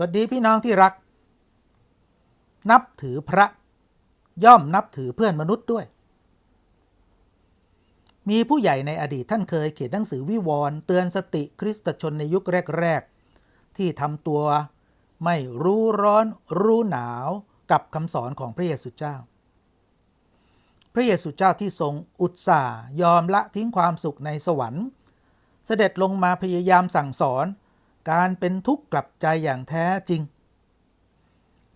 สวัสดีพี่น้องที่รัก นับถือพระ ย่อมนับถือเพื่อนมนุษย์ด้วย มีผู้ใหญ่ในอดีตท่านเคยเขียนหนังสือวิวรณ์เตือนสติคริสตชนในยุคแรก ๆ ที่ทำตัวไม่รู้ร้อนรู้หนาวกับคำสอนของพระเยซูเจ้า พระเยซูเจ้าที่ทรงอุตส่าห์ยอมละทิ้งความสุขในสวรรค์ เสด็จลงมาพยายามสั่งสอน การเป็นทุกข์กลับใจอย่างแท้จริง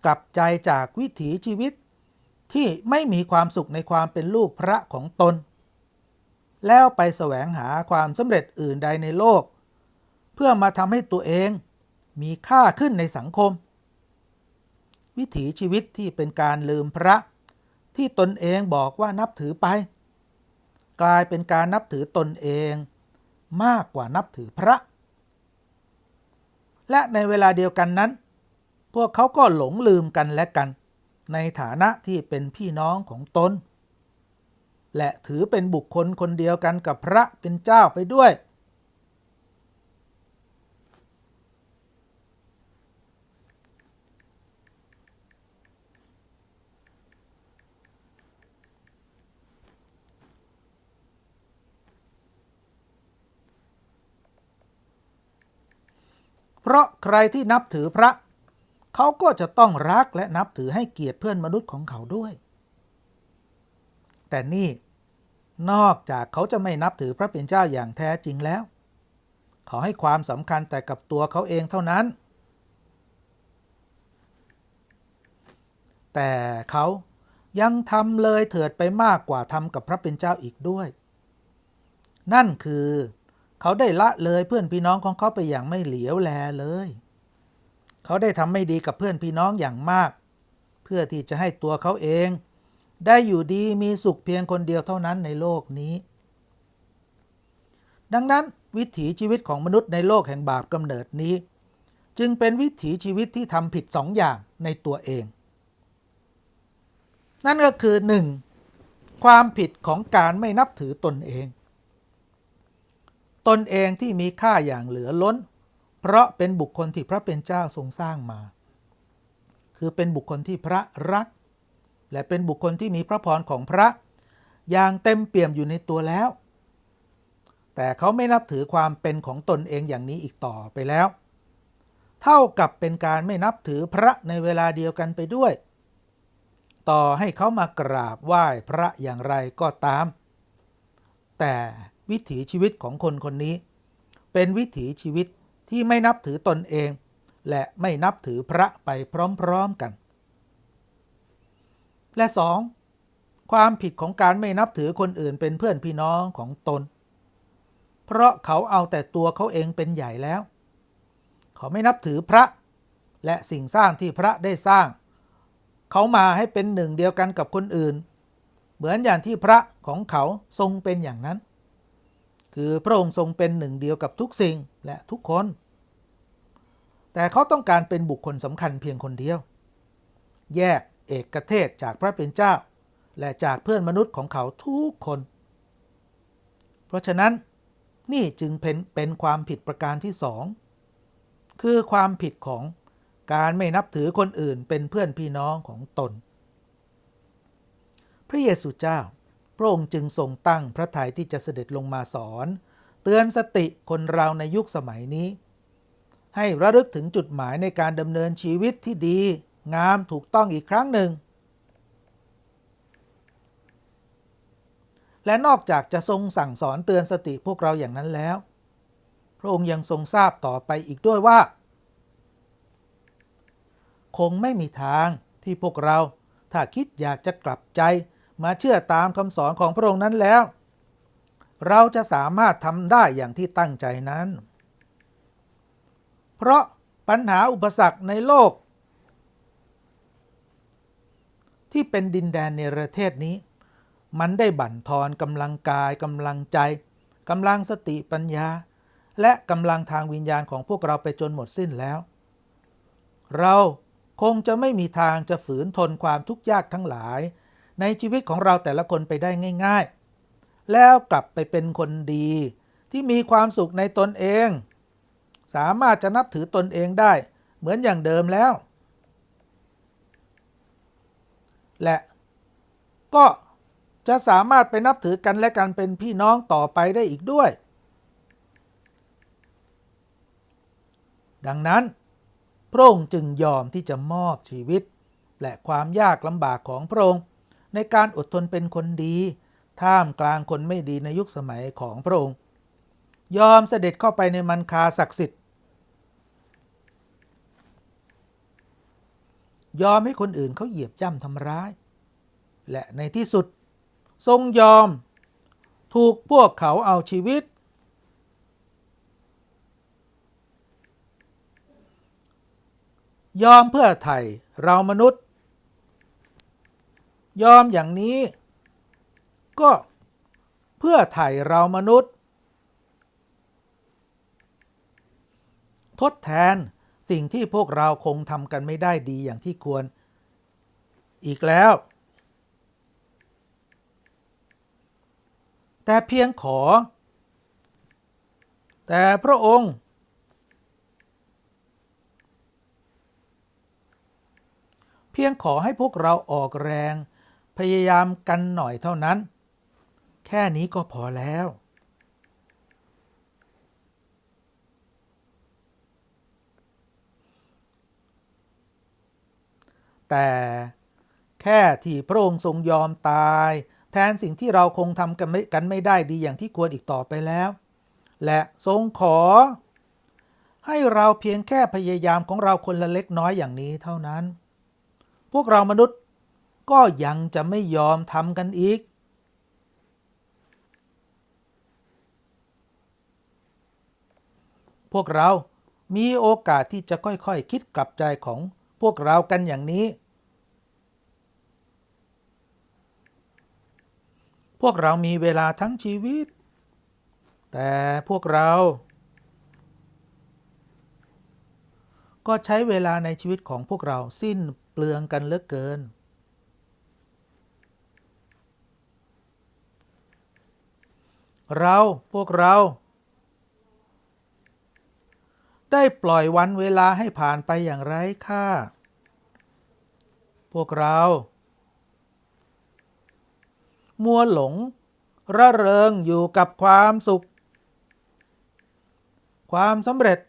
กลับใจจากวิถีชีวิตที่ไม่มีความสุขในความเป็นลูกพระของตน แล้วไปแสวงหาความสำเร็จอื่นใดในโลก เพื่อมาทำให้ตัวเองมีค่าขึ้นในสังคม วิถีชีวิตที่เป็นการลืมพระ ที่ตนเองบอกว่านับถือไป กลายเป็นการนับถือตนเอง มากกว่านับถือพระ และในเวลาเดียวกันนั้น พวกเขาก็หลงลืมกันและกัน ในฐานะที่เป็นพี่น้องของตน และถือเป็นบุคคลคนเดียวกันกับพระเป็นเจ้าไปด้วย เพราะใครที่นับถือพระ เขาก็จะต้องรักและนับถือให้เกียรติเพื่อนมนุษย์ของเขาด้วย แต่นี่นอกจากเขาจะไม่นับถือพระเป็นเจ้าอย่างแท้จริงแล้ว เขาให้ความสำคัญแต่กับตัวเขาเองเท่านั้น แต่เขายังทำเลยเถิดไปมากกว่าทำกับพระเป็นเจ้าอีกด้วย นั่นคือ เขาได้ละเลยเพื่อนพี่น้องของเขาไปอย่างไม่เหลียวแลเลย เขาได้ทำไม่ดีกับเพื่อนพี่น้องอย่างมาก เพื่อที่จะให้ตัวเขาเอง ได้อยู่ดีมีสุขเพียงคนเดียวเท่านั้นในโลกนี้ ดังนั้นวิถีชีวิตของมนุษย์ในโลกแห่งบาปกำเนิดนี้ จึงเป็นวิถีชีวิตที่ทำผิดสองอย่างในตัวเอง นั่นก็คือ 1. ความผิดของการไม่นับถือตนเอง ตนเองที่มีค่าอย่างเหลือล้น เพราะเป็นบุคคลที่พระเป็นเจ้าทรงสร้างมา คือเป็นบุคคลที่พระรัก และเป็นบุคคลที่มีพระพรของพระ อย่างเต็มเปี่ยมอยู่ในตัวแล้ว แต่เขาไม่นับถือความเป็นของตนเองอย่างนี้อีกต่อไปแล้ว เท่ากับเป็นการไม่นับถือพระในเวลาเดียวกันไปด้วย ต่อให้เขามากราบไหว้พระอย่างไรก็ตาม แต่ วิถีชีวิตของคนคนนี้ เป็นวิถีชีวิตที่ไม่นับถือตนเอง และไม่นับถือพระไปพร้อมๆกัน และสองความผิดของการไม่นับถือคนอื่นเป็นเพื่อนพี่น้องของตน เพราะเขาเอาแต่ตัวเขาเองเป็นใหญ่แล้ว เขาไม่นับถือพระ และสิ่งสร้างที่พระได้สร้าง เขามาให้เป็นหนึ่งเดียวกันกับคนอื่น เหมือนอย่างที่พระของเขาทรงเป็นอย่างนั้น คือพระองค์ทรงเป็นหนึ่งเดียวกับทุกสิ่งและทุกคน แต่เขาต้องการเป็นบุคคลสำคัญเพียงคนเดียว แยกเอกเทศจากพระเป็นเจ้า และจากเพื่อนมนุษย์ของเขาทุกคน เพราะฉะนั้นนี่จึงเป็นเป็นความผิดประการที่สองคือความผิดของการไม่นับถือคนอื่นเป็นเพื่อนพี่น้องของตน พระเยซูเจ้า พระองค์จึงทรงตั้งพระทัยที่จะเสด็จลงมาสอน เตือนสติคนเราในยุคสมัยนี้ ให้ระลึกถึงจุดหมายในการดำเนินชีวิตที่ดี งามถูกต้องอีกครั้งหนึ่ง และนอกจากจะทรงสั่งสอนเตือนสติพวกเราอย่างนั้นแล้ว พระองค์ยังทรงทราบต่อไปอีกด้วยว่า คงไม่มีทางที่พวกเราถ้าคิดอยากจะกลับใจ มาเชื่อตามคำสอนของพระองค์นั้นแล้ว เราจะสามารถทำได้อย่างที่ตั้งใจนั้น เพราะปัญหาอุปสรรคในโลก ที่เป็นดินแดนในประเทศนี้ มันได้บั่นทอนกำลังกายกำลังใจกำลังสติปัญญา และกำลังทางวิญญาณของพวกเราไปจนหมดสิ้นแล้ว เราคงจะไม่มีทางจะฝืนทนความทุกข์ยากทั้งหลาย ในชีวิตของเราแต่ละคนไปได้ง่าย ๆ แล้วกลับไปเป็นคนดี ที่มีความสุขในตนเอง สามารถจะนับถือตนเองได้ เหมือนอย่างเดิมแล้ว และก็จะสามารถไปนับถือกันและกันเป็นพี่น้องต่อไปได้อีกด้วย ดังนั้น พระองค์จึงยอมที่จะมอบชีวิต และความยากลำบากของพระองค์ ในการอดทนเป็นคนดี ท่ามกลางคนไม่ดีในยุคสมัยของพระองค์ ยอมเสด็จเข้าไปในมันคาศักดิ์สิทธิ์ ยอมให้คนอื่นเขาเหยียบย่ำทำร้าย และในที่สุด ทรงยอม ถูกพวกเขาเอาชีวิต ยอมเพื่อไทยเรามนุษย์ ยอมอย่างนี้ ก็เพื่อไทยเรามนุษย์ ทดแทนสิ่งที่พวกเราคงทำกันไม่ได้ดีอย่างที่ควร อีกแล้ว แต่เพียงขอ แต่พระองค์เพียงขอให้พวกเราออกแรง พยายามกันหน่อยเท่านั้น แค่นี้ก็พอแล้ว แต่แค่ที่พระองค์ทรงยอมตาย แทนสิ่งที่เราคงทำกันไม่กันไม่ได้ดีอย่างที่ควรอีกต่อไปแล้ว และทรงขอ ให้เราเพียงแค่พยายามของเราคนละเล็กน้อยอย่างนี้เท่านั้น พวกเรามนุษย์ ก็ยังจะไม่ยอมทำกันอีก พวกเรามีโอกาสที่จะค่อยๆคคิดกลับใจของพวกเรากันอย่างนี้ พวกเรามีเวลาทั้งชีวิต แต่พวกเรา ก็ใช้เวลาในชีวิตของพวกเราสิ้นเปลืองกันเหลือเกิน เราพวกเรา ได้ปล่อยวันเวลาให้ผ่านไปอย่างไร้ค่า พวกเรา มัวหลง ระเริงอยู่กับความสุข ความสำเร็จ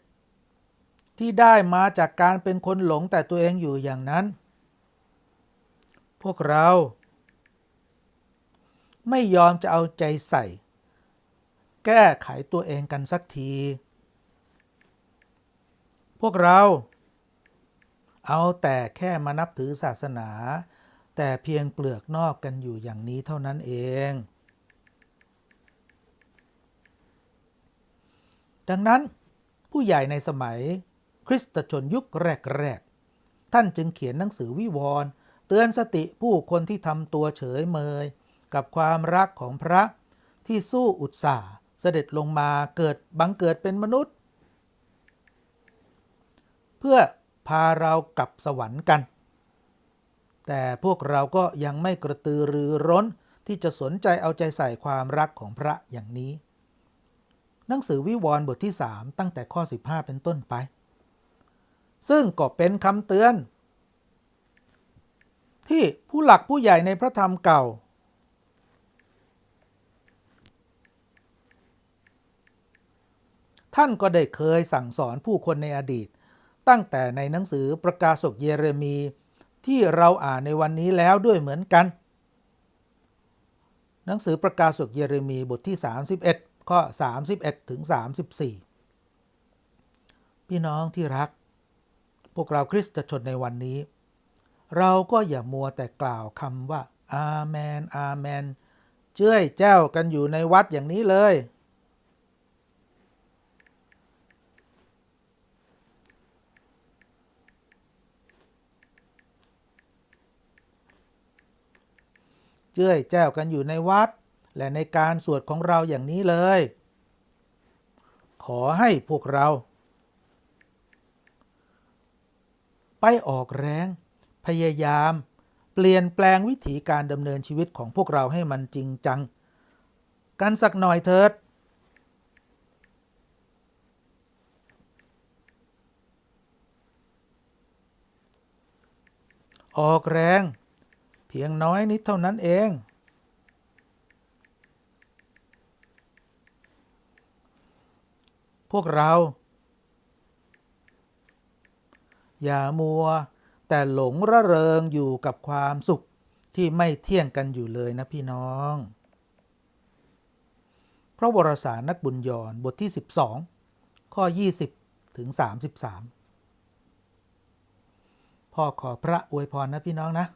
ที่ได้มาจากการเป็นคนหลงแต่ตัวเองอยู่อย่างนั้น พวกเรา ไม่ยอมจะเอาใจใส่ แก้ไขตัวเองกันสักที พวกเรา เอาแต่แค่มานับถือศาสนา แต่เพียงเปลือกนอกกันอยู่อย่างนี้เท่านั้นเอง ดังนั้นผู้ใหญ่ในสมัยคริสตชนยุคแรก ๆ ท่านจึงเขียนหนังสือวิวรณ์เตือนสติผู้คนที่ทำตัวเฉยเมย กับความรักของพระที่สู้อุตสาห์ เสด็จลงมาเกิดบังเกิดเป็นมนุษย์ เพื่อพาเรากลับสวรรค์กัน แต่พวกเราก็ยังไม่กระตือรือร้นที่จะสนใจเอาใจใส่ความรักของพระอย่างนี้ หนังสือวิวรณ์บทที่ 3 ตั้งแต่ข้อ 15 เป็นต้นไป ซึ่งก็เป็นคำเตือน ที่ผู้หลักผู้ใหญ่ในพระธรรมเก่า ท่านก็ได้เคยสั่งสอนผู้คนในอดีต ตั้งแต่ในหนังสือประกาศกเยเรมี ที่เราอ่านในวันนี้แล้วด้วยเหมือนกัน หนังสือประกาศกเยเรมีบทที่ 31 ข้อ 31 ถึง 34 พี่น้องที่รัก พวกเราคริสตชนในวันนี้ เราก็อย่ามัวแต่กล่าวคำว่า อาเมน อาเมน เจ้ยเจ้ากันอยู่ในวัดอย่างนี้เลย เจ้ยเจ้ากันอยู่ในวัด และในการสวดของเราอย่างนี้เลย ขอให้พวกเรา ไปออกแรง พยายาม เปลี่ยนแปลงวิถีการดำเนินชีวิตของพวกเราให้มันจริงจัง กันสักหน่อยเถิดออกแรง พียงน้อยนิดเท่านั้นเอง พวกเรา อย่ามัว แต่หลงระเริงอยู่กับความสุขที่ไม่เที่ยงกันอยู่เลยนะพี่น้อง พระวรสารนักบุญยอนบทที่ 12 ข้อ 20 ถึง 33 พ่อขอพระอวยพรนะพี่น้องนะ